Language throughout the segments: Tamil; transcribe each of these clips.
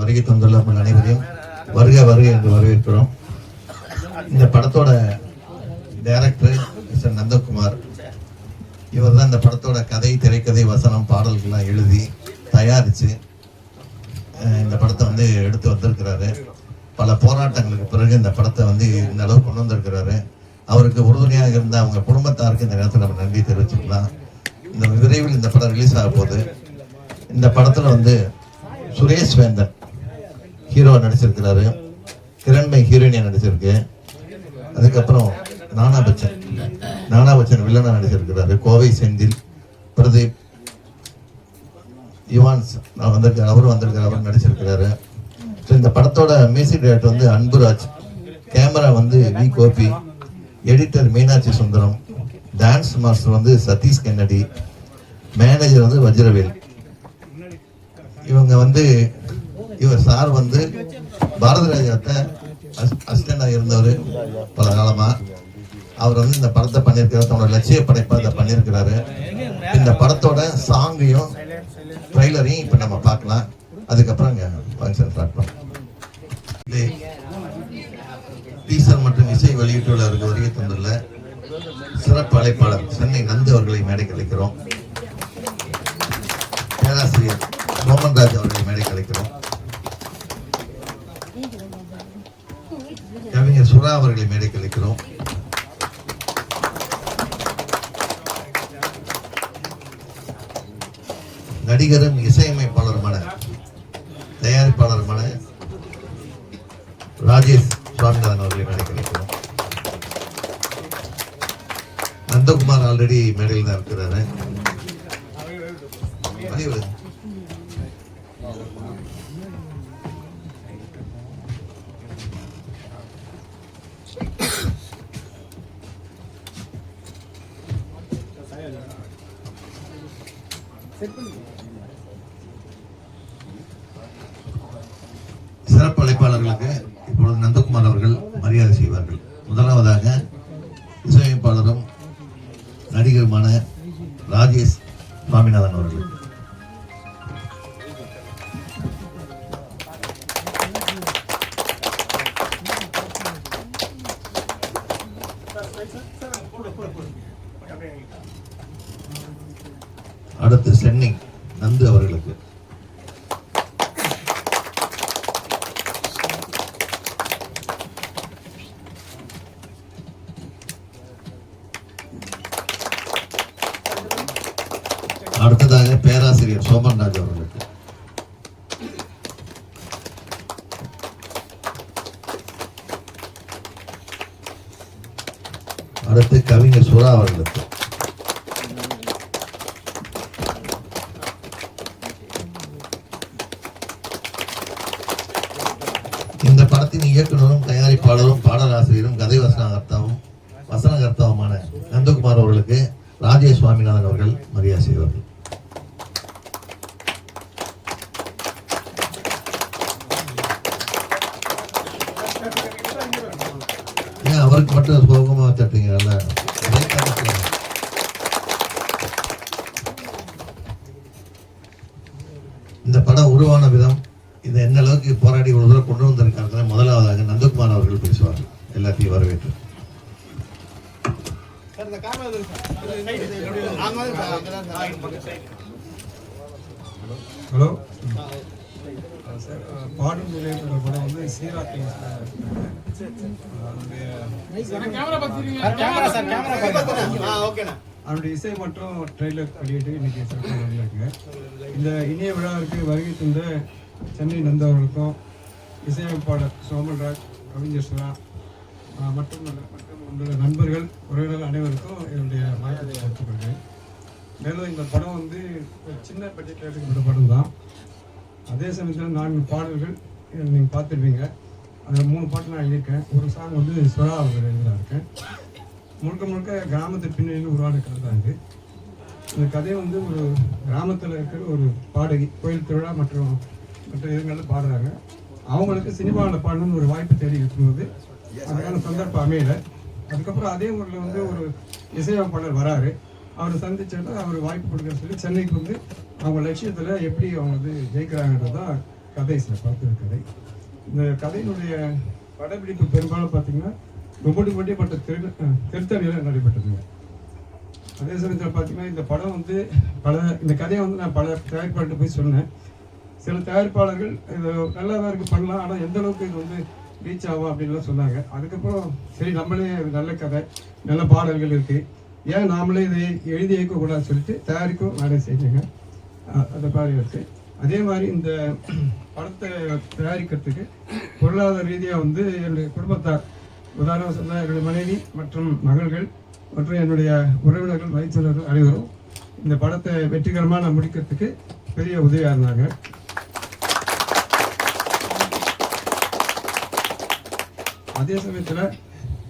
வருகை தந்துள்ள நம்ம அனைவரையும் வருக வருக என்று வரவேற்கிறோம். இந்த படத்தோட டைரக்டர் மிஸ்டர் நந்தகுமார் இவர் தான் இந்த படத்தோட கதை திரைக்கதை வசனம் பாடல்கள்லாம் எழுதி தயாரித்து இந்த படத்தை வந்து எடுத்து வந்திருக்கிறாரு. பல போராட்டங்களுக்கு பிறகு இந்த படத்தை வந்து இந்த அளவு கொண்டு வந்திருக்கிறாரு. அவருக்கு உறுதுணையாக இருந்த அவங்க குடும்பத்தாருக்கு இந்த நேரத்தில் நம்ம நன்றி தெரிவிச்சுக்கலாம். இந்த விரைவில் இந்த படம் ரிலீஸ் ஆக போகுது. இந்த படத்தில் வந்து சுரேஷ் வேந்தன் ஹீரோ நடிச்சிருக்கிறாரு. கிரண்மை ஹீரோயினியா நடிச்சிருக்கு. அதுக்கப்புறம் நானா பச்சன். நானா பச்சன் வில்லனா நடிச்சிருக்கிறாரு. கோவை செந்தில் பிரதீப் யுவான்ஸ் நான் வந்திருக்காரு அவரும் வந்திருக்காரு அவர் நடிச்சிருக்கிறாரு. ஸோ இந்த படத்தோட மியூசிக் டைரக்டர் வந்து அன்புராஜ். கேமரா வந்து V Gopi. Editor Meenakshi Sundaram. Dance master வந்து சதீஷ் கென்னடி. மேனேஜர் வந்து வஜ்ரவேல். இவங்க வந்து இவர் சார் வந்து பாரதி ராஜாத்த அசிஸ்டண்டாக இருந்தவர் பல காலமா. அவர் வந்து இந்த படத்தை பண்ணியிருக்கிறார் தன்னோட லட்சிய படைப்பை இதை பண்ணியிருக்கிறாரு. இந்த படத்தோட சாங்கையும் ட்ரைலரையும் இப்போ நம்ம பார்க்கலாம். அதுக்கப்புறம் இங்கே ஃபங்க்ஷன் ஸ்டார்ட் பண்ணலாம் டீசர் மற்றும் இசை வெளியீட்டுள்ளவருக்கு வருகை தந்துள்ள சிறப்பு அழைப்பாளர் சென்னை நந்து அவர்களை மேடைக்கு அழைக்கிறோம். பேராசிரியர் மோகன்ராஜ் அவர்களை மேடைக்கு அழைக்கிறோம். கவிஞர் சுரா அவர்களை மேடைக்கு அழைக்கிறோம். நடிகரும் இசையமைப்பாளருமான தயாரிப்பாளருமான ராஜேஷ் சுவாமிநாதன் அவர்களை மேடைக்கு அழைக்கிறோம். நந்தகுமார் ஆல்ரெடி மேடையில் தான் இருக்கிறாரு. இப்பொழுது நந்தகுமார் அவர்கள் மரியாதை செய்வார்கள். அடுத்து கவிஞர் சுறா அவர்களுக்கு இந்த படத்தின் இயக்குனரும் தயாரிப்பாளரும் பாடலாசிரியரும் கதை வசனகர்த்தாவும் வசனகர்த்தாவுமான நந்தகுமார் அவர்களுக்கு ராஜேஷ் சுவாமிநாதன் அவர்கள் மரியாதை செய்வார்கள் ஏன் அவருக்கு மட்டும் சோகமா தட்டுறீங்கல்ல இந்த படம் உருவான விதம் இது என்ன அளவுக்கு போராடி ஒரு தூரம் கொண்டு வந்திருக்காங்க முதலாவதாக நந்தகுமார் அவர்கள் பேசுவார் எல்லாத்தையும் வரவேற்று. ஹலோ. சார் பாடும் நிலையத்தோட படம் வந்து சீராட்டி அவருடைய இசை மற்றும் ட்ரெய்லர் வெளியிட்டு இன்னைக்கு சிறப்பாக இந்த இனிய விழாவிற்கு வருகை தந்த சென்னை நந்த அவர்களுக்கும் இசையமைப்பாளர் சோமன்ராஜ் கவிஞர் சுரா மற்றும் மற்றும் உங்களுடைய நண்பர்கள் உறவினர்கள் அனைவருக்கும் என்னுடைய வாழ்த்துக்களை தெரிவித்துக் மேலும் இந்த படம் வந்து ஒரு சின்ன பட்ஜெட்டில் எடுக்கப்பட்ட படம் தான். அதே சமயத்தில் நான்கு பாடல்கள் நீங்கள் பார்த்துருப்பீங்க. அதில் மூணு பாட்டு நான் எழுதியிருக்கேன். ஒரு சாங் வந்து சுரா அவர் எழுதினா இருக்கேன் முழுக்க முழுக்க கிராமத்து பின்னணியில் உருவான கதை தான் இது. இந்த கதையை வந்து ஒரு கிராமத்தில் இருக்கிற ஒரு பாடகி கோயில் திருவிழா மற்றும் மற்ற இடங்களில் பாடுறாங்க. அவங்களுக்கு சினிமாவில் பாடணும்னு ஒரு வாய்ப்பு தேடி இருக்கும்போது அதுக்கான சந்தர்ப்பம் அமையல அதுக்கப்புறம் அதே ஊரில் வந்து ஒரு இசையமைப்பாளர் வராரு. அவரை சந்திச்சோன்னா அவர் வாய்ப்பு கொடுக்க சொல்லி சென்னைக்கு வந்து அவங்க லட்சியத்தில் எப்படி அவங்க வந்து ஜெயிக்கிறாங்கன்றது தான் கதை சார் பார்த்த கதை. இந்த கதையினுடைய படப்பிடிப்பு பெரும்பாலும் பார்த்தீங்கன்னா கும்படிப்பட்ட திரு திருத்தணியில் நடைபெற்றதுங்க அதே சமயத்தில் பார்த்தீங்கன்னா இந்த படம் வந்து பல இந்த கதையை வந்து நான் பல தயாரிப்பாளர்கிட்ட போய் சொன்னேன். சில தயாரிப்பாளர்கள் இது நல்லா தான் இருக்குது பண்ணலாம் ஆனால் எந்த அளவுக்கு இது வந்து ரீச் ஆகும் அப்படின்லாம் சொன்னாங்க. அதுக்கப்புறம் சரி நம்மளே நல்ல கதை நல்ல பாடல்கள் இருக்குது ஏன் நாமளே இதை எழுதி இயக்கக்கூடாதுன்னு சொல்லிட்டு தயாரிக்கும் நானே செஞ்சேங்க. அந்த மாதிரி இருக்குது அதே மாதிரி இந்த படத்தை தயாரிக்கிறதுக்கு பொருளாதார ரீதியாக வந்து என்னுடைய குடும்பத்தார் உதாரணம் சொன்னால் என்னுடைய மனைவி மற்றும் மகள்கள் மற்றும் என்னுடைய உறவினர்கள் வைத்துள்ளர்கள் அனைவரும் இந்த படத்தை வெற்றிகரமாக நான் முடிக்கிறதுக்கு பெரிய உதவியாக இருந்தாங்க. அதே சமயத்தில்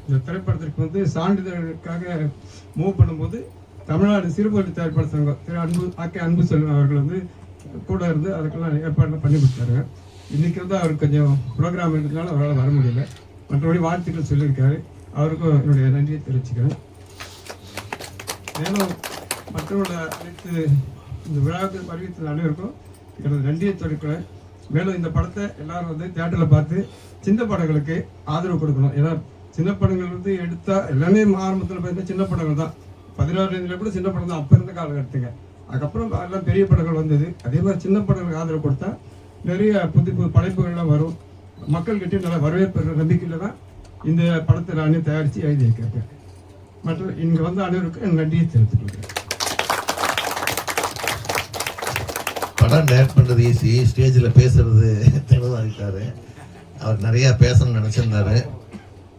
இந்த திரைப்படத்திற்கு வந்து சான்றிதழ்களுக்காக மூவ் பண்ணும்போது தமிழ்நாடு சிறுபொருள் திரைப்பட சங்கம் திரு அன்பு ஆக்கே அன்பு செல்வன் அவர்கள் வந்து கூட இருந்து அதுக்கெல்லாம் ஏற்பாடு பண்ணி கொடுத்தாரு. இன்றைக்கி வந்து அவருக்கு கொஞ்சம் ப்ரோக்ராம் இருக்கிறதுனால அவரால் வர முடியல. மற்றபடி வாழ்த்துக்கள் சொல்லியிருக்காரு. அவருக்கும் என்னுடைய நன்றியை தெரிவிச்சுக்கிறேன். மேலும் மற்றவர்கள அனைத்து இந்த விழாவுக்கு வருகிற அனைவருக்கும் எனது நன்றியை தெரிவிக்கிறேன். மேலும் இந்த படத்தை எல்லாரும் வந்து தியேட்டரில் பார்த்து சின்ன படங்களுக்கு ஆதரவு கொடுக்கணும். ஏன்னா சின்ன படங்கள் வந்து எடுத்தா எல்லாமே ஆரம்பத்தில் பார்த்தீங்கன்னா சின்ன படங்கள் தான். பதினாறு வயதுல கூட சின்ன படம் தான். அப்போ இருந்த காலகட்டத்துங்க அதுக்கப்புறம் எல்லாம் பெரிய படங்கள் வந்தது. அதே மாதிரி சின்ன படங்களுக்கு ஆதரவு கொடுத்தா நிறைய புது புது படைப்புகள்லாம் வரும். மக்கள்கிட்ட நல்ல வரவேற்பு நம்பிக்கையில் தான் இந்த படத்தை நானே தயாரித்து எழுதி வைக்கிறேன். மற்றும் இங்கே வந்த அனைவருக்கும் என் நன்றியை தெரிவித்துக் கொள்கிறேன் படம் டைரக்ட் பண்ணுறது ஈஸி ஸ்டேஜில் பேசுறது தெளிவாகிட்டாரு அவர் நிறையா பேசணும்னு நினச்சிருந்தாரு.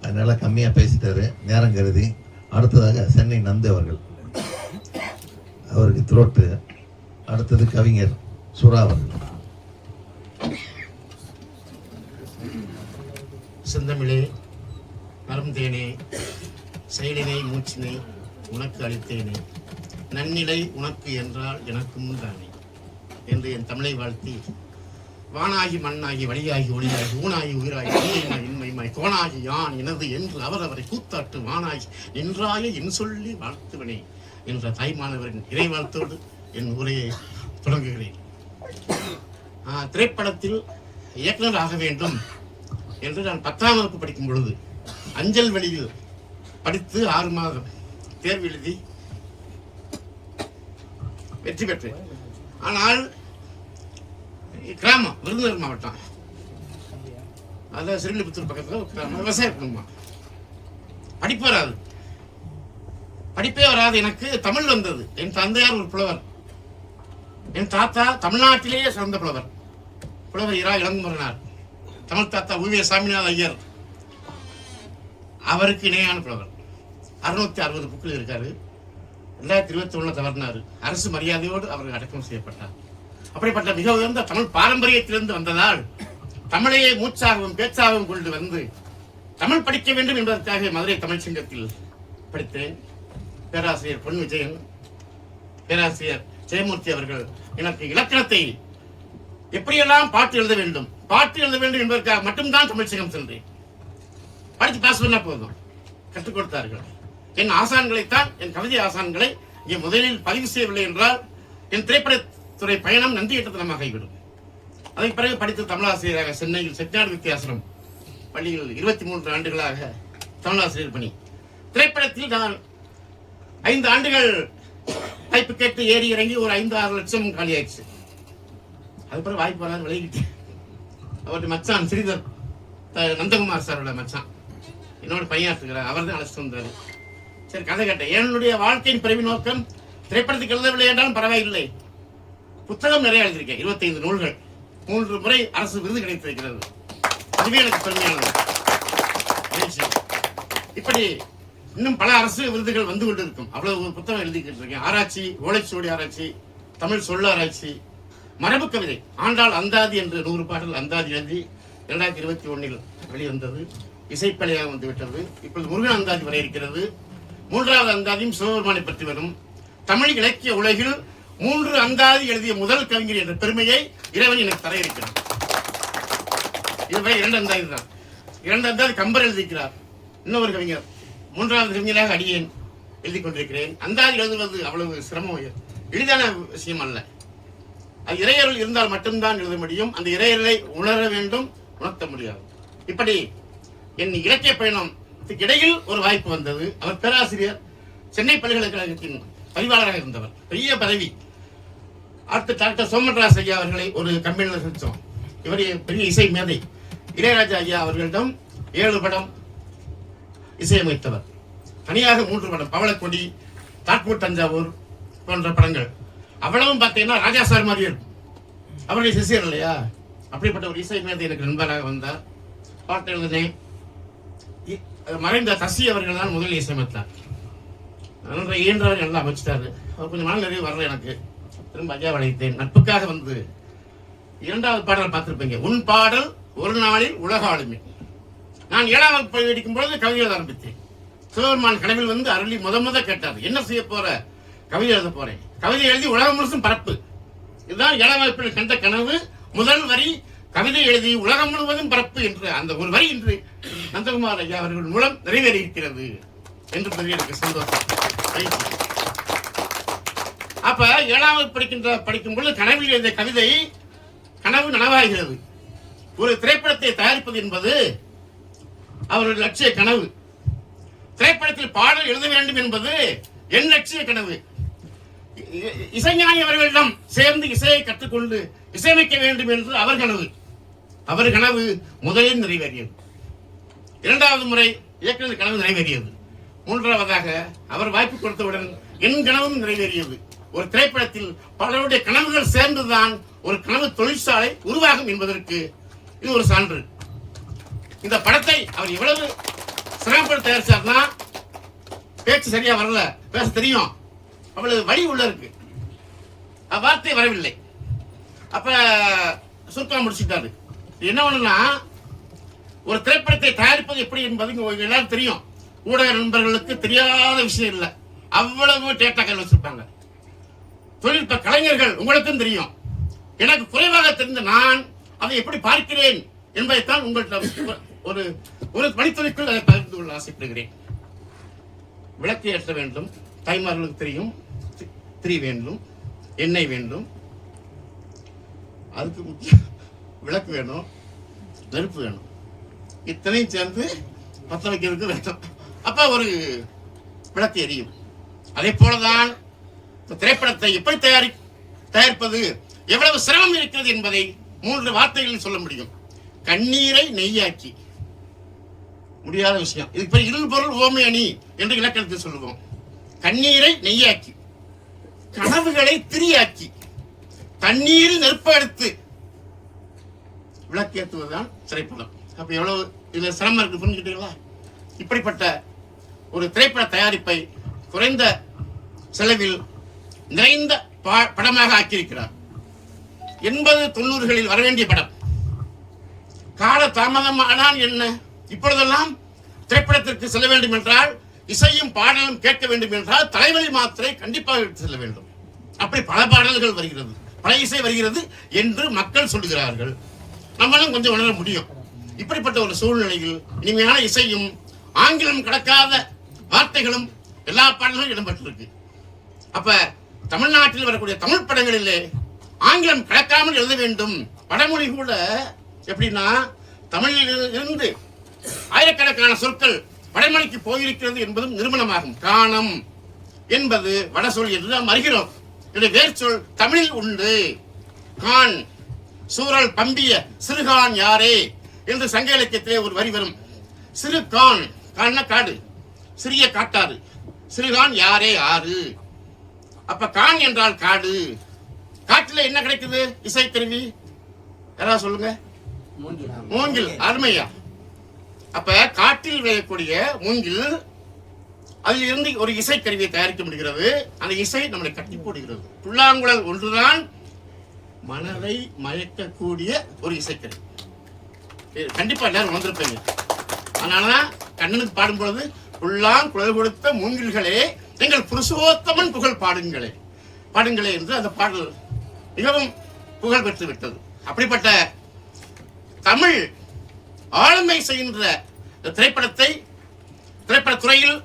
அதனால கம்மியாக பேசிட்டாரு. நேரம் கருதி. அடுத்ததாக சென்னை நந்து அவர்கள். அவருக்கு த்ரோட்டு அடுத்தது கவிஞர் சுறா அவர்கள். செந்தமிழே நரம்பேனே செயலினை மூச்சினை உனக்கு அளித்தேனே. நன்னிலை உனக்கு என்றால் எனக்கும் தானே. என்று என் தமிழை வாழ்த்தி வானாகி மண்ணாகி வழியாகி ஒளியாகி ஊனாகி உயிராகி உண்மையுமாய் இன்மையுமாய் கோணாகி யான் எனது என்று அவரவரை கூத்தாட்டு வானாகி நின்றாய என் சொல்லி வாழ்த்துவனே என்ற தாய்மானவரின் இறைவாழ்த்தோடு என் உரையை தொடங்குகிறேன். திரைப்படத்தில் இயக்குனர் ஆக வேண்டும் என்று நான் பத்தாம் வகுப்பு படிக்கும் பொழுது அஞ்சல் வெளியில் படித்து ஆறு மாதம் தேர்வு எழுதி வெற்றி பெற்றேன். ஆனால் கிராமம் விருதுநகர் மாவட்டம். அதான் சிறுலிபுத்தூர் பக்கத்தில் கிராமம். விவசாய குடும்பம். படிப்பு வராது. படிப்பே வராது. எனக்கு தமிழ் வந்தது. என் தந்தையார் ஒரு புலவர். என் தாத்தா தமிழ்நாட்டிலேயே சிறந்த புலவர். புலவர் இரா இளங்குமரனார் தமிழ் தாத்தா உவிய சாமிநாத ஐயர். அவருக்கு இணையான புலவர். அறுநூத்தி அறுபது புக்கில் இருக்காரு. ரெண்டாயிரத்தி இருபத்தி ஒண்ணுல தவறினார் அரசு மரியாதையோடு அவர் அடக்கம் செய்யப்பட்டார். அப்படிப்பட்ட மிக உயர்ந்த தமிழ் பாரம்பரியத்திலிருந்து வந்ததால் தமிழையே மூச்சாகவும் பேச்சாகவும் கொண்டு வந்து தமிழ் படிக்க வேண்டும் என்பதற்காக மதுரை தமிழ் சங்கத்தில் படித்தேன். பேராசிரியர் பொன் விஜயன் பேராசிரியர் ஜெயமூர்த்தி அவர்கள் எனக்கு இலக்கணத்தை எப்படியெல்லாம் பாட்டு எழுத வேண்டும் பாட்டு எழுத வேண்டும் என்பதற்காக மட்டும்தான் தமிழ்ச்சங்கம் சென்றேன். படித்து பாஸ் பண்ணா போதும். கற்றுக் கொடுத்தார்கள். என் ஆசான்களைத்தான் என் கவிதை ஆசான்களை இங்கே முதலில் பதிவு செய்யவில்லை என்றால் என் திரைப்படத்துறை பயணம் நன்றியற்றத்தனமாக ஆகிவிடும். அதன் பிறகு படித்த தமிழாசிரியராக சென்னையில் செட்டிநாடு வித்தியாசனம் பள்ளியில் இருபத்தி மூன்று ஆண்டுகளாக தமிழாசிரியர் பணி. திரைப்படத்தில் நான் ஐந்து ஆண்டுகள் வாய்ப்பு கேட்டு ஏறி இறங்கி ஒரு ஐந்து ஆறு லட்சம் காலியாயிடுச்சு. அதுக்கப்புறம் வாய்ப்பு வராது விலகிட்டேன் அவருடைய மச்சான் ஸ்ரீதர் த- நந்தகுமார் சாரோட மச்சான். என்னோட பையன் அவர் தான் அழைச்சிட்டு வந்தார். சரி கதை கேட்டேன். என்னுடைய வாழ்க்கையின் பிறவி நோக்கம் திரைப்படத்துக்கு எழுதவில்லை என்றாலும் பரவாயில்லை. புத்தகம் நிறைய எழுதியிருக்கேன். இருபத்தைந்து நூல்கள். மூன்று முறை அரசு விருது கிடைத்திருக்கிறது. அதுவே எனக்கு பெருமையானது. இப்படி இன்னும் பல அரசு விருதுகள் வந்து கொண்டிருக்கும். அவ்வளவு புத்தகம் எழுதிக்கிட்டு இருக்கேன் ஆராய்ச்சி ஓலைச்சுவடி ஆராய்ச்சி தமிழ் சொல்ல ஆராய்ச்சி மரபு கவிதை. ஆண்டாள் அந்தாதி என்று நூறு பாடல் அந்தாதி எழுதி இரண்டாயிரத்தி இருபத்தி ஒன்னில் வெளிவந்தது. இசைப்பலையாக வந்து விட்டது. இப்பொழுது முருகன் அந்தாதி வர இருக்கிறது மூன்றாவது அந்தாதியும் சிவபெருமானை பற்றி வரும். தமிழ் இலக்கிய உலகில் மூன்று அந்தாதி எழுதிய முதல் கவிஞர் என்ற பெருமையை இறைவன் எனக்கு தர இருக்கிறார். இதுவரை இரண்டு அந்தாதி தான். இரண்டு அந்தாதி கம்பர் எழுதியிருக்கிறார். இன்னொரு கவிஞர் மூன்றாவது கவிஞராக அடியேன் எழுதி கொண்டிருக்கிறேன். அந்தாதி எழுதுவது அவ்வளவு சிரமம் எளிதான விஷயம் அல்ல. அது இறையருள் இருந்தால் மட்டும்தான் எழுத முடியும். அந்த இறையருளை உணர வேண்டும் உணர்த்த முடியாது. இப்படி என் இலக்கிய பயணம் இடையில் ஒரு வாய்ப்பு வந்தது. அவர் பேராசிரியர் சென்னை பல்கலைக்கழகத்தின் பதிவாளராக இருந்தவர். பெரிய பதவி. அடுத்து டாக்டர் சோமன்ராஸ் ஐயா அவர்களை ஒரு கம்பெனியில் சந்தித்தோம் இவர் பெரிய இசை மேதை. இளையராஜா ஐயா அவர்களிடம் ஏழு படம் இசையமைத்தவர். தனியாக மூன்று படம். பவளக்கொடி தாட்பூர் தஞ்சாவூர் போன்ற படங்கள். அவ்வளவும் பார்த்தீங்கன்னா ராஜா சார் மாதிரி இருக்கும். அவருடைய சிசியர் இல்லையா? அப்படிப்பட்ட ஒரு இசை மேதை எனக்கு நண்பராக வந்தார். பாட்டு எழுதினேன் மறைந்த சசி அவர்கள் தான் முதல் இசையமைத்தார். நன்றை இயன்றவர் நல்லா அமைச்சிட்டாரு. அவர் கொஞ்சம் மன நிறைவு வரல எனக்கு. திரும்ப ஐயா வளைத்தேன் நட்புக்காக வந்து இரண்டாவது பாடல் பார்த்துருப்பீங்க. உன் பாடல் ஒரு நாளில் உலக ஆளுமை. நான் ஏழாம் வகுப்பு படிக்கும் பொழுது கவிதை எழுத ஆரம்பித்தேன். சிவபெருமான் கனவில் வந்து அருளி முத முத கேட்டார். என்ன செய்ய போற? கவிதை எழுத போறேன். கவிதை எழுதி உலகம் முழுசும் பரப்பு. இதுதான் ஏழாம் வகுப்பில் கண்ட கனவு. முதல் வரி கவிதை எழுதி உலகம் முழுவதும் பரப்பு என்று அந்த ஒரு வரி இன்று நந்தகுமார் ஐயா அவர்கள் மூலம் நிறைவேறியிருக்கிறது என்று எனக்கு சந்தோஷம். அப்ப ஏழாவது படிக்கின்ற படிக்கும் பொழுது கனவில் எழுதிய கவிதை கனவு நனவாகிறது. ஒரு திரைப்படத்தை தயாரிப்பது என்பது அவருடைய லட்சிய கனவு. திரைப்படத்தில் பாடல் எழுத வேண்டும் என்பது என் லட்சிய கனவு. இ- இசைஞானி அவர்களிடம் சேர்ந்து இசையை கற்றுக்கொண்டு இசையமைக்க வேண்டும் என்று அவர் கனவு. அவர் கனவு முதலில் நிறைவேறியது. இரண்டாவது முறை இயக்குநர் கனவு நிறைவேறியது. மூன்றாவதாக அவர் வாய்ப்பு கொடுத்தவுடன் என் கனவும் நிறைவேறியது. ஒரு திரைப்படத்தில் பலருடைய கனவுகள் சேர்ந்துதான் ஒரு கனவு தொழிற்சாலை உருவாகும் என்பதற்கு இது ஒரு சான்று. இந்த படத்தை அவர் எவ்வளவு சிரமப்பட தயாரிச்சார்னா பேச்சு சரியா வரல பேச தெரியும். அவ்வளவு வழி உள்ள இருக்கு. வார்த்தை வரவில்லை. அப்ப சுருக்கம் முடிச்சுட்டாரு என்ன ஒண்ணுன்னா ஒரு திரைப்படத்தை தயாரிப்பது எப்படி என்பது இங்க எல்லாரும் தெரியும். ஊடக நண்பர்களுக்கு தெரியாத விஷயம் இல்லை. அவ்வளவு டேட்டாக்கள் வச்சிருப்பாங்க. தொழில்நுட்ப கலைஞர்கள் உங்களுக்கும் தெரியும். எனக்கு குறைவாக தெரிந்த நான் அதை எப்படி பார்க்கிறேன் என்பதைத்தான் உங்கள்கிட்ட ஒரு ஒரு மணித்துறைக்குள் அதை பகிர்ந்து கொள்ள ஆசைப்படுகிறேன். விளக்கு ஏற்ற வேண்டும். தாய்மார்களுக்கு தெரியும். திரி வேண்டும். எண்ணெய் வேண்டும். அதுக்கு முக்கியம் விளக்கு வேணும் நெருப்பு வேணும். இத்தனையும் சேர்ந்து பற்ற வைக்கிறதுக்கு வேண்டும் அப்போ ஒரு விளக்கு எரியும். அதே போலதான் இந்த திரைப்படத்தை எப்படி தயாரி தயாரிப்பது எவ்வளவு சிரமம் இருக்கிறது என்பதை மூன்று வார்த்தைகளில் சொல்ல முடியும். கண்ணீரை நெய்யாக்கி. முடியாத விஷயம். இதுக்கு பேர் இருள் பொருள் ஓமை அணி என்று இலக்கணத்தில் சொல்லுவோம். கண்ணீரை நெய்யாக்கி. கனவுகளை திரியாக்கி. தண்ணீரில் நெருப்பெடுத்து விளக்கேற்றுவது தான் திரைப்படம். அப்போ எவ்வளவு இதில் சிரமம் இருக்குது புரிஞ்சுக்கிட்டீங்களா இப்படிப்பட்ட ஒரு திரைப்பட தயாரிப்பை குறைந்த செலவில் நிறைந்த பா- படமாக ஆக்கியிருக்கிறார். எண்பது தொண்ணூறுகளில் வரவேண்டிய படம். கால தாமதமானால் என்ன? இப்பொழுதெல்லாம் திரைப்படத்திற்கு செல்ல வேண்டும் என்றால் இசையும் பாடலும் கேட்க வேண்டும் என்றால் தலைவலி மாத்திரை கண்டிப்பாக எடுத்து செல்ல வேண்டும். அப்படி பல பாடல்கள் வருகிறது. பல இசை வருகிறது என்று மக்கள் சொல்லுகிறார்கள். நம்மளும் கொஞ்சம் உணர முடியும். இப்படிப்பட்ட ஒரு சூழ்நிலையில் இனிமையான இசையும் ஆங்கிலம் கடக்காத வார்த்தைகளும் எல்லா பாடல்களும் இடம்பெற்றிருக்கு. அப்ப தமிழ்நாட்டில் வரக்கூடிய தமிழ் படங்களிலே ஆங்கிலம் கலக்காமல் எழுத வேண்டும். வடமொழி கூட எப்படின்னா தமிழில் இருந்து ஆயிரக்கணக்கான சொற்கள் வடமொழிக்கு போயிருக்கிறது என்பதும் நிறுவனமாகும். காணம் என்பது வடசொல் என்று நாம் அறிகிறோம். இதனுடைய வேர்ச்சொல் தமிழில் உண்டு. கான் சூரல் பம்பிய சிறுகான் யாரே? என்று சங்க இலக்கியத்திலே ஒரு வரி வரும். சிறு கான் கான்னா காடு சிறிய காட்டாறு. சிறுகான் யாரே? ஆறு. அப்ப கான் என்றால் காடு. காட்டுல என்ன கிடைக்குது? இசைக்கருவி யாராவது சொல்லுங்க? மூங்கில். அருமையா. அப்ப காட்டில் விளையக்கூடிய மூங்கில் அதில் இருந்து ஒரு இசைக்கருவியை தயாரிக்க முடிகிறது. அந்த இசை நம்மளை கட்டி போடுகிறது. புல்லாங்குழல் ஒன்றுதான் மனதை மயக்கக்கூடிய ஒரு இசைக்கருவி கண்டிப்பா எல்லாரும் வந்திருப்பீங்க அதனாலதான் கண்ணனுக்கு பாடும்பொழுது புல்லாங் குழல் கொடுத்த மூங்கில்களே எங்கள் புருஷோத்தமன் புகழ் பாடுங்களே. பாடுங்களே என்று அந்த பாடல் மிகவும் புகழ் பெற்று விட்டது. அப்படிப்பட்ட தமிழ் ஆளுமை செய்கின்ற இந்த திரைப்படத்தை திரைப்பட துறையில்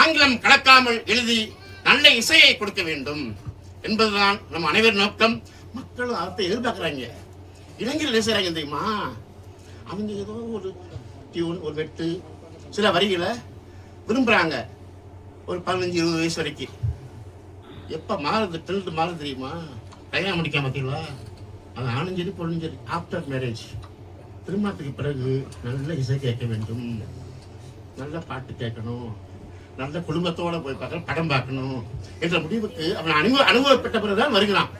ஆங்கிலம் கலக்காமல் எழுதி நல்ல இசையை கொடுக்க வேண்டும் என்பதுதான் நம் அனைவரின் நோக்கம். மக்களும் அர்த்தம் எதிர்பார்க்குறாங்க. இளைஞர்கள் என்ன செய்கிறாங்க தெரியுமா? அவங்க ஏதோ ஒரு டியூன் ஒரு வெட்டு சில வரிகளை விரும்புகிறாங்க ஒரு பதினஞ்சு இருபது வயசு வரைக்கும். எப்போ மாறுது ட்ரெண்ட் மாறுது தெரியுமா? கல்யாணம் முடிக்காம பார்த்தீங்களா அது ஆணும் சரி பொண்ணும் சரி ஆஃப்டர் மேரேஜ் திருமணத்துக்கு பிறகு நல்ல இசை கேட்க வேண்டும். நல்ல பாட்டு கேட்கணும். நல்ல குடும்பத்தோடு போய் பார்க்க படம் பார்க்கணும். என்ற முடிவுக்கு அவன் அனுபவ அனுபவப்பட்ட பிறகுதான் வருகிறான்.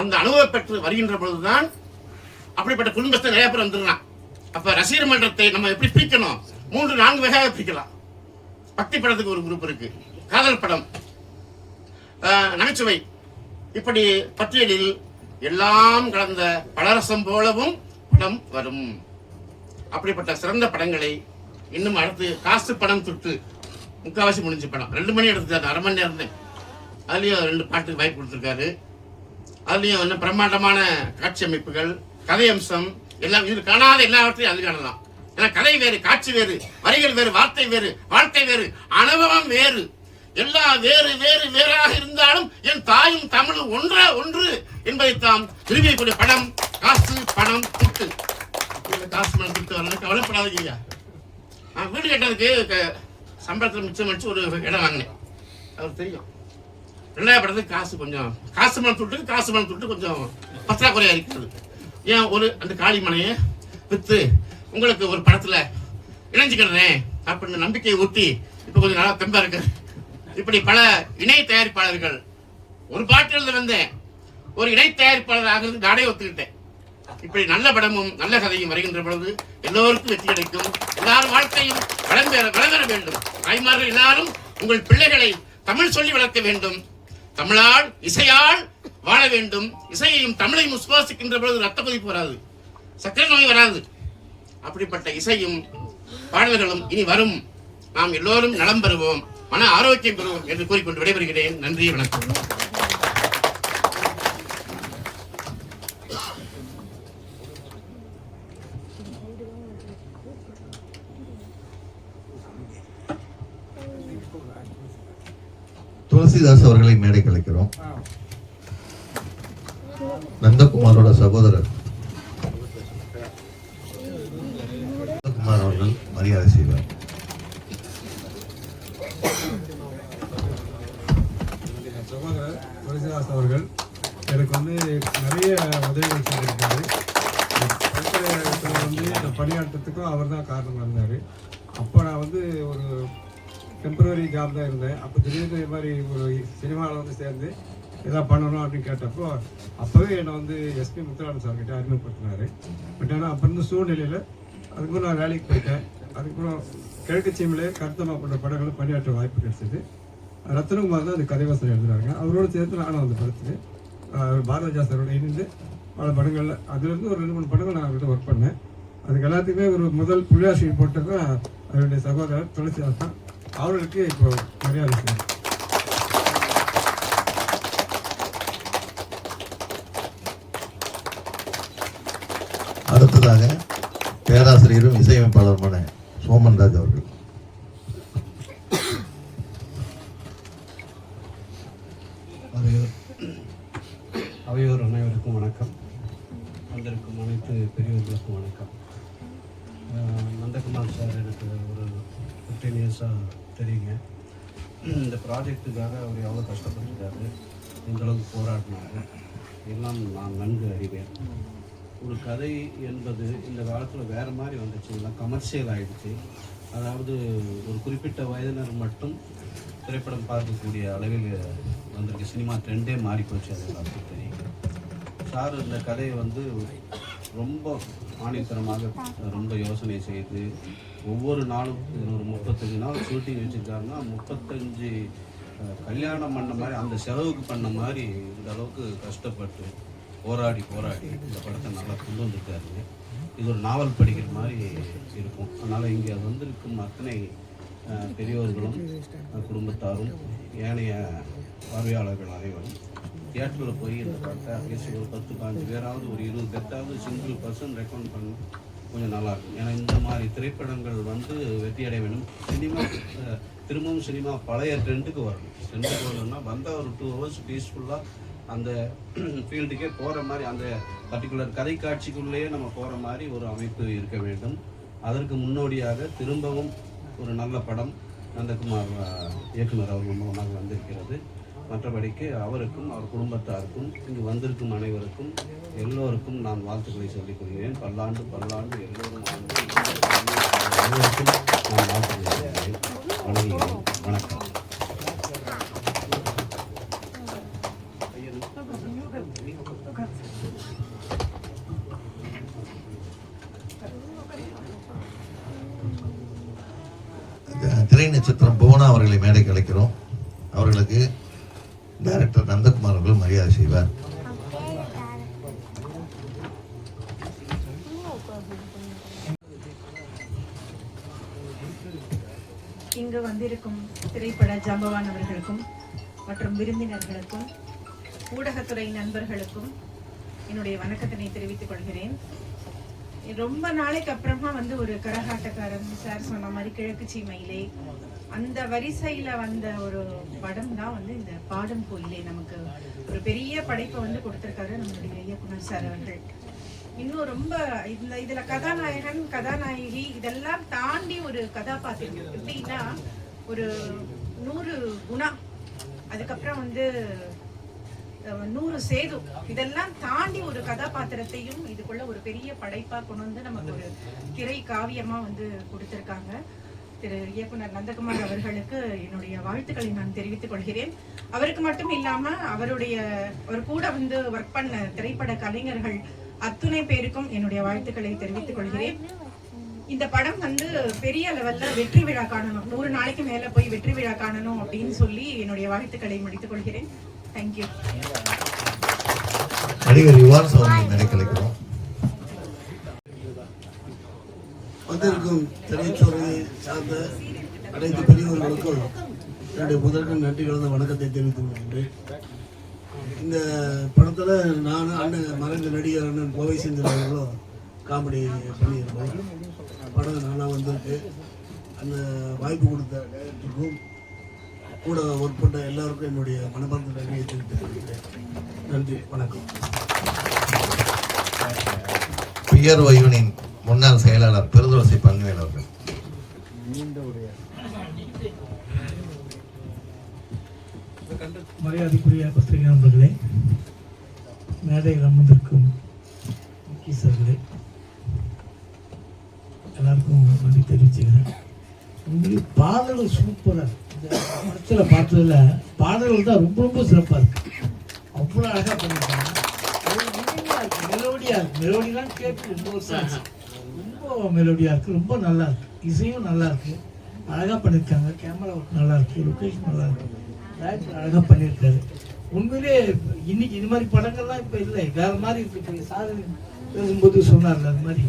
அந்த அனுபவப்பெற்று வருகின்ற பொழுதுதான் அப்படிப்பட்ட குடும்பத்தை நிறைய பேர் வந்துடுறான் அப்ப ரசிகர் மன்றத்தை நம்ம எப்படி பிரிக்கணும்? மூன்று நான்கு வகையாக பிரிக்கலாம். பக்தி படத்துக்கு ஒரு குரூப் இருக்கு. காதல் படம். நகைச்சுவை. இப்படி பட்டியலில் எல்லாம் கலந்த பலரசம் போலவும் படம் வரும். அப்படிப்பட்ட சிறந்த படங்களை இன்னும் அடுத்து காசு படம் தொட்டு முக்காவாசி முடிஞ்ச படம். ரெண்டு மணி எடுத்துட்டாரு அரை மணி நேரம் தான் அதுலேயும் ரெண்டு பாட்டுக்கு வாய்ப்பு கொடுத்துருக்காரு. அதுலேயும் வந்து பிரம்மாண்டமான காட்சி அமைப்புகள் கதை அம்சம் எல்லாம் இது காணாத எல்லாவற்றையும் அது காணலாம். ஏன்னா கதை வேறு காட்சி வேறு வரிகள் வேறு வார்த்தை வேறு வாழ்க்கை வேறு அனுபவம் வேறு. எல்லா வேறு வேறு வேறாக இருந்தாலும் என் தாயும் தமிழும் ஒன்றா ஒன்று என்பதைத்தான் நிரூபிக்கக்கூடிய படம் காசு பணம் திட்டு. காசு பணம் திட்டு வரல கவலைப்படாதீங்க. ஐயா நான் வீடு கட்டுறதுக்கு சம்பளத்தில் மிச்சம் வச்சு ஒரு இடம் வாங்கினேன். அவர் தெரியும். ரெண்டாவது படத்துக்கு காசு கொஞ்சம் காசு மனம் தொட்டு காசு மனம் துட்டு கொஞ்சம் பற்றாக்குறையாக இருக்கிறது. ஏன் ஒரு அந்த காளி மனையை விற்று உங்களுக்கு ஒரு படத்தில் இணைஞ்சுக்கிறேன் அப்படின்னு நம்பிக்கையை ஊற்றி இப்போ கொஞ்சம் நல்லா தெம்பா இருக்கு. இப்படி பல இணை தயாரிப்பாளர்கள் ஒரு பாட்டிலிருந்து வந்தேன். ஒரு இணை தயாரிப்பாளர் ஆகிறது நானே ஒத்துக்கிட்டேன். இப்படி நல்ல படமும் நல்ல கதையும் வருகின்ற பொழுது எல்லோருக்கும் வெற்றி கிடைக்கும். எல்லாரும் வாழ்க்கையும் வளம் பெற வளர வேண்டும். தாய்மார்கள் எல்லாரும் உங்கள் பிள்ளைகளை தமிழ் சொல்லி வளர்க்க வேண்டும். தமிழால் இசையால் வாழ வேண்டும். இசையையும் தமிழையும் சுவாசிக்கின்ற பொழுது ரத்த கொதிப்பு வராது சக்கரை நோய் வராது. அப்படிப்பட்ட இசையும் பாடல்களும் இனி வரும். நாம் எல்லோரும் நலம் பெறுவோம். மன ஆரோக்கியம் பெறுவோம் என்று கூறிக்கொண்டு விடைபெறுகிறேன். நன்றி வணக்கம். துளசிதாஸ் அவர்களை மேடை கலைக்கிறோம் நந்தகுமாரோட சகோதரர். நந்தகுமார் அவர்கள் மரியாதை செய்வார். சகோதரர் துளசிதாஸ் அவர்கள் எனக்கு வந்து நிறைய உதவிகள் செய்திருக்காரு. வந்து பணியாற்றத்துக்கும் அவர் தான் காரணமாக இருந்தார். அப்போ நான் வந்து ஒரு டெம்பரரி ஜாப் தான் இருந்தேன். அப்போ திடீர்னு இது மாதிரி ஒரு சினிமாவில் வந்து சேர்ந்து எதாவது பண்ணணும் அப்படின்னு கேட்டப்போ அப்போவே என்னை வந்து எஸ்பி முத்துராமன் சார் கிட்ட அறிமுகப்படுத்தினார். பட் ஆனால் அப்போ இருந்த சூழ்நிலையில் அதுக்கப்புறம் நான் வேலைக்கு போயிட்டேன். அதுக்கப்புறம் கிழக்கு சீமிலே கருத்தமா போன்ற படங்களும் பணியாற்ற வாய்ப்பு கிடைச்சிது. ரத்னகுமார் தான் அந்த கதைவாசனம் எழுதுறாங்க அவரோட சேர்த்து நானும் அந்த படத்துக்கு பாரதிராஜா சாரோட இணைந்து பல படங்களில் அதுலேருந்து ஒரு ரெண்டு மூணு படங்கள் நான் அவர்கிட்ட ஒர்க் பண்ணேன். அதுக்கு எல்லாத்துக்குமே ஒரு முதல் புள்ளியாசி போட்டது அவருடைய சகோதரர் துளசிதாஸ் தான். அவர்களுக்கு இப்போ நிறையா செய்யணும் அடுத்ததாக பேராசிரியரும் இசையமைப்பாளருமான சோமன்ராஜ் அவர்கள் அவையோர் அவையோர் அனைவருக்கும் வணக்கம் வந்திருக்கும் அனைத்து பெரியவர்களுக்கும் வணக்கம் ஆஹ் நந்தகுமார் சார் எனக்கு ஒரு ஃபிஃப்டீன் இயர்ஸாக தெரியுங்க இந்த ப்ராஜெக்ட்டுக்காக அவர் எவ்வளோ கஷ்டப்பட்டிருக்காரு எந்த அளவுக்கு போராடினாரு எல்லாம் நான் நன்கு அறிவேன் ஒரு கதை என்பது இந்த காலத்தில் வேறு மாதிரி வந்துச்சுங்களா கமர்ஷியல் ஆகிடுச்சு அதாவது ஒரு குறிப்பிட்ட வயதினர் மட்டும் திரைப்படம் பார்க்கக்கூடிய அளவில் வந்திருக்கு சினிமா ட்ரெண்டே மாறி போச்சு அது எல்லாத்துக்கும் தெரியும். சார் இந்த கதையை வந்து ரொம்ப ஆணித்தரமாக ரொம்ப யோசனை செய்து ஒவ்வொரு நாளும் ஒரு முப்பத்தஞ்சு நாள் ஷூட்டிங் வச்சுருக்காருன்னா முப்பத்தஞ்சு கல்யாணம் பண்ண மாதிரி அந்த செலவுக்கு பண்ண மாதிரி இந்த அளவுக்கு கஷ்டப்பட்டு போராடி போராடி இந்த படத்தை நல்லா கொண்டு வந்திருக்காரு. இது ஒரு நாவல் படிக்கிற மாதிரி இருக்கும். அதனால் இங்கே வந்திருக்கும் அத்தனை பெரியோர்களும் குடும்பத்தாரும் ஏனைய பார்வையாளர்கள் அனைவரும் தியேட்டரில் போய் இந்த படத்தை அட்லீஸ்ட் ஒரு பத்து பாஞ்சு பேராவது ஒரு இருபது பேர்த்தாவது சிங்கிள் பர்சன் ரெக்கமெண்ட் பண்ண கொஞ்சம் நல்லாயிருக்கும். ஏன்னா இந்த மாதிரி திரைப்படங்கள் வந்து வெற்றி அடைய வேண்டும் சினிமா திரும்பவும் சினிமா பழைய ட்ரெண்டுக்கு வரணும். ட்ரெண்டுக்கு வரணும்னா வந்தால் ஒரு டூ ஹவர்ஸ் பீஸ்ஃபுல்லாக அந்த ஃபீல்டுக்கே போகிற மாதிரி அந்த பர்டிகுலர் கதை காட்சிக்குள்ளேயே நம்ம போகிற மாதிரி ஒரு அமைப்பு இருக்க வேண்டும். அதற்கு முன்னோடியாக திரும்பவும் ஒரு நல்ல படம் நந்தகுமார் இயக்குனர் அவர்கள் மூலமாக வந்திருக்கிறது. மற்றபடிக்கு அவருக்கும் அவர் குடும்பத்தாருக்கும் இங்கு வந்திருக்கும் அனைவருக்கும் எல்லோருக்கும் நான் வாழ்த்துக்களை சொல்லிக் கொள்கிறேன். பல்லாண்டு பல்லாண்டு எல்லோரும் நான் வாழ்த்துக்களை சொல்கிறேன். வணங்குகிறேன். வைக்கிறோம் அவர்களுக்கு டைரக்டர் நந்தகுமார் அவர்கள் மரியாதை செய்வார். இங்கு வந்திருக்கும் திரைப்பட ஜாம்பவான் அவர்களுக்கும் மற்றும் விருந்தினர்களுக்கும் ஊடகத்துறை நண்பர்களுக்கும் என்னுடைய வணக்கத்தினை தெரிவித்துக் கொள்கிறேன். ரொம்ப நாளைக்கு அப்புறமா வந்து ஒரு கரகாட்டக்காரன் சார் சொன்ன மாதிரி கிழக்கு சீமையிலே அந்த வரிசையில வந்த ஒரு படம் தான் வந்து இந்த பாடும் கோயிலே நமக்கு ஒரு பெரிய படைப்பை வந்து கொடுத்துருக்காரு நம்மளுடைய இயக்குனர் சார் அவர்கள். இன்னும் ரொம்ப இந்த இதுல கதாநாயகன் கதாநாயகி இதெல்லாம் தாண்டி ஒரு கதாபாத்திரம். எப்படின்னா ஒரு நூறு குணா. அதுக்கப்புறம் வந்து நூறு சேது. இதெல்லாம் தாண்டி ஒரு கதாபாத்திரத்தையும் இதுக்குள்ள ஒரு பெரிய படைப்பா கொண்டு வந்து நமக்கு ஒரு திரை காவியமா வந்து கொடுத்திருக்காங்க. திரு இயக்குனர் நந்தகுமார் அவர்களுக்கு என்னுடைய வாழ்த்துக்களை நான் தெரிவித்துக் கொள்கிறேன். அவருக்கு மட்டும் இல்லாம அவருடைய அவர் கூட வந்து ஒர்க் பண்ண திரைப்பட கலைஞர்கள் அத்துணை பேருக்கும் என்னுடைய வாழ்த்துக்களை தெரிவித்துக் கொள்கிறேன். இந்த படம் வந்து பெரிய லெவல்ல வெற்றி விழா காணணும். நூறு நாளைக்கு மேல போய் வெற்றி விழா காணணும் அப்படின்னு சொல்லி என்னுடைய வாழ்த்துக்களை முடித்துக் கொள்கிறேன். நடிகர் யுவான்ஸ் அவர்களை மேடைக்கு அழைக்கிறோம் வந்திருக்கும் திரைத்துறையை சார்ந்த அனைத்து பெரியவர்களுக்கும் என்னுடைய முதற்கண் நன்றி கலந்த வணக்கத்தை தெரிவித்துக் கொள்கின்றேன். இந்த படத்தில் நான் அண்ணன் மறைந்த நடிகர் அண்ணன் கோவை செந்தில் அவர்களும் காமெடி பண்ணியிருக்கோம். படம் நானாக வந்திருக்கு. அந்த வாய்ப்பு கொடுத்த டைரக்டருக்கும் கூட ஒர்க் பண்ண எல்லாருக்கும் என்னுடைய மனமார்ந்த நன்றியை தெரிவித்துக் நன்றி வணக்கம். பிஆர்ஓ யூனியன் முன்னாள் செயலாளர் பெருதுளசி பழனிவேல் அவர்கள். மரியாதைக்குரிய பத்திரிகை நண்பர்களே மேடையில் அமர்ந்திருக்கும் முக்கியஸ்தர்களே எல்லாருக்கும் நன்றி தெரிவிச்சுக்கிறேன். உண்மையிலே பாடல்கள் சூப்பராக படத்தில் பார்த்ததுல பாடல்கள் தான் ரொம்ப ரொம்ப சிறப்பாக இருக்கு. அவ்வளோ அழகாக பண்ணியிருக்காங்க மெலோடியாக இருக்கு மெலோடிலாம் கேட்டு ரொம்ப வருஷம் ஆச்சு. ரொம்ப மெலோடியாக இருக்குது ரொம்ப நல்லா இருக்கு. இசையும் நல்லா இருக்கு. அழகாக பண்ணியிருக்காங்க கேமரா ஒர்க் நல்லா இருக்கு லொக்கேஷன் நல்லா இருக்கு. டைரக்டர் அழகாக பண்ணியிருக்காரு உண்மையிலே இன்னைக்கு இது மாதிரி படங்கள்லாம் இப்போ இல்லை. வேற மாதிரி இருக்கு. இப்போ சார் பேசும்போது சொன்னார்ல அது மாதிரி.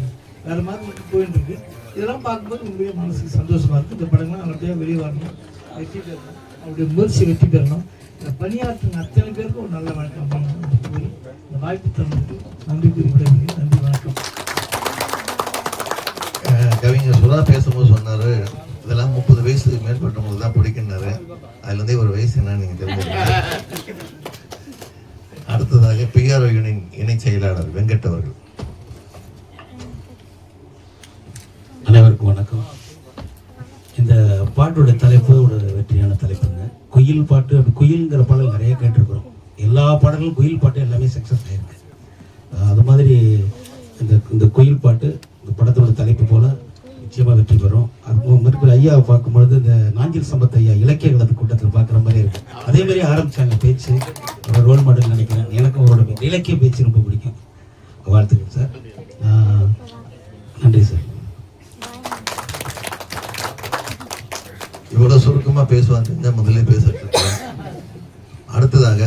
வேற மாதிரி போயிட்டு இருக்கு. இதெல்லாம் பார்க்கும்போது உண்மையிலே மனசுக்கு சந்தோஷமா இருக்கு. இந்த படங்கள்லாம் நல்லபடியாக வெளியே வரணும். வெற்றி பெறணும். அவருடைய முயற்சி வெற்றி பெறணும். இந்த பணியாற்றும் அத்தனை பேருக்கும் ஒரு நல்ல வணக்கம் கூறி இந்த வாய்ப்பு தந்ததுக்கு நன்றி கூறி விடைபெறுகிறேன். நன்றி வணக்கம். கவிஞர் சுதா பேசும்போது சொன்னாரு இதெல்லாம் முப்பது வயசுக்கு மேற்பட்டவங்களுக்கு தான் பிடிக்குன்னாரு அதுல இருந்தே ஒரு வயசு என்னன்னு நீங்க தெரிஞ்சுக்கணும் அடுத்ததாக பிஆர்ஓ யூனியன் இணை செயலாளர் வெங்கட் அவர்கள். அனைவருக்கும் வணக்கம். பாட்டோட தலைப்பு ஒரு வெற்றியான தலைப்புங்க குயில் பாட்டு அப்படி குயில்ங்கிற பாடல் நிறைய கேட்டிருக்கிறோம். எல்லா பாடல்களும் குயில் பாட்டு எல்லாமே சக்ஸஸ் ஆயிருக்கு. அது மாதிரி இந்த இந்த குயில் பாட்டு இந்த படத்தோட தலைப்பு போல நிச்சயமாக வெற்றி பெறும். அது மறுபடியும் ஐயாவை பார்க்கும்பொழுது இந்த நாஞ்சில் சம்பத் ஐயா இலக்கிய கலந்து கூட்டத்தில் பார்க்குற மாதிரி இருக்கு. அதே மாதிரி ஆரம்பித்தாங்க பேச்சு. ஒரு ரோல் மாடல் நினைக்கிறேன். எனக்கும் அவரோட இலக்கிய பேச்சு ரொம்ப பிடிக்கும். வாழ்த்துக்கள் சார். நன்றி சார். இவ்வளவு சுருக்கமா பேசுவான்னு தெரிஞ்சா முதல்ல பேசிட்டு அடுத்ததாக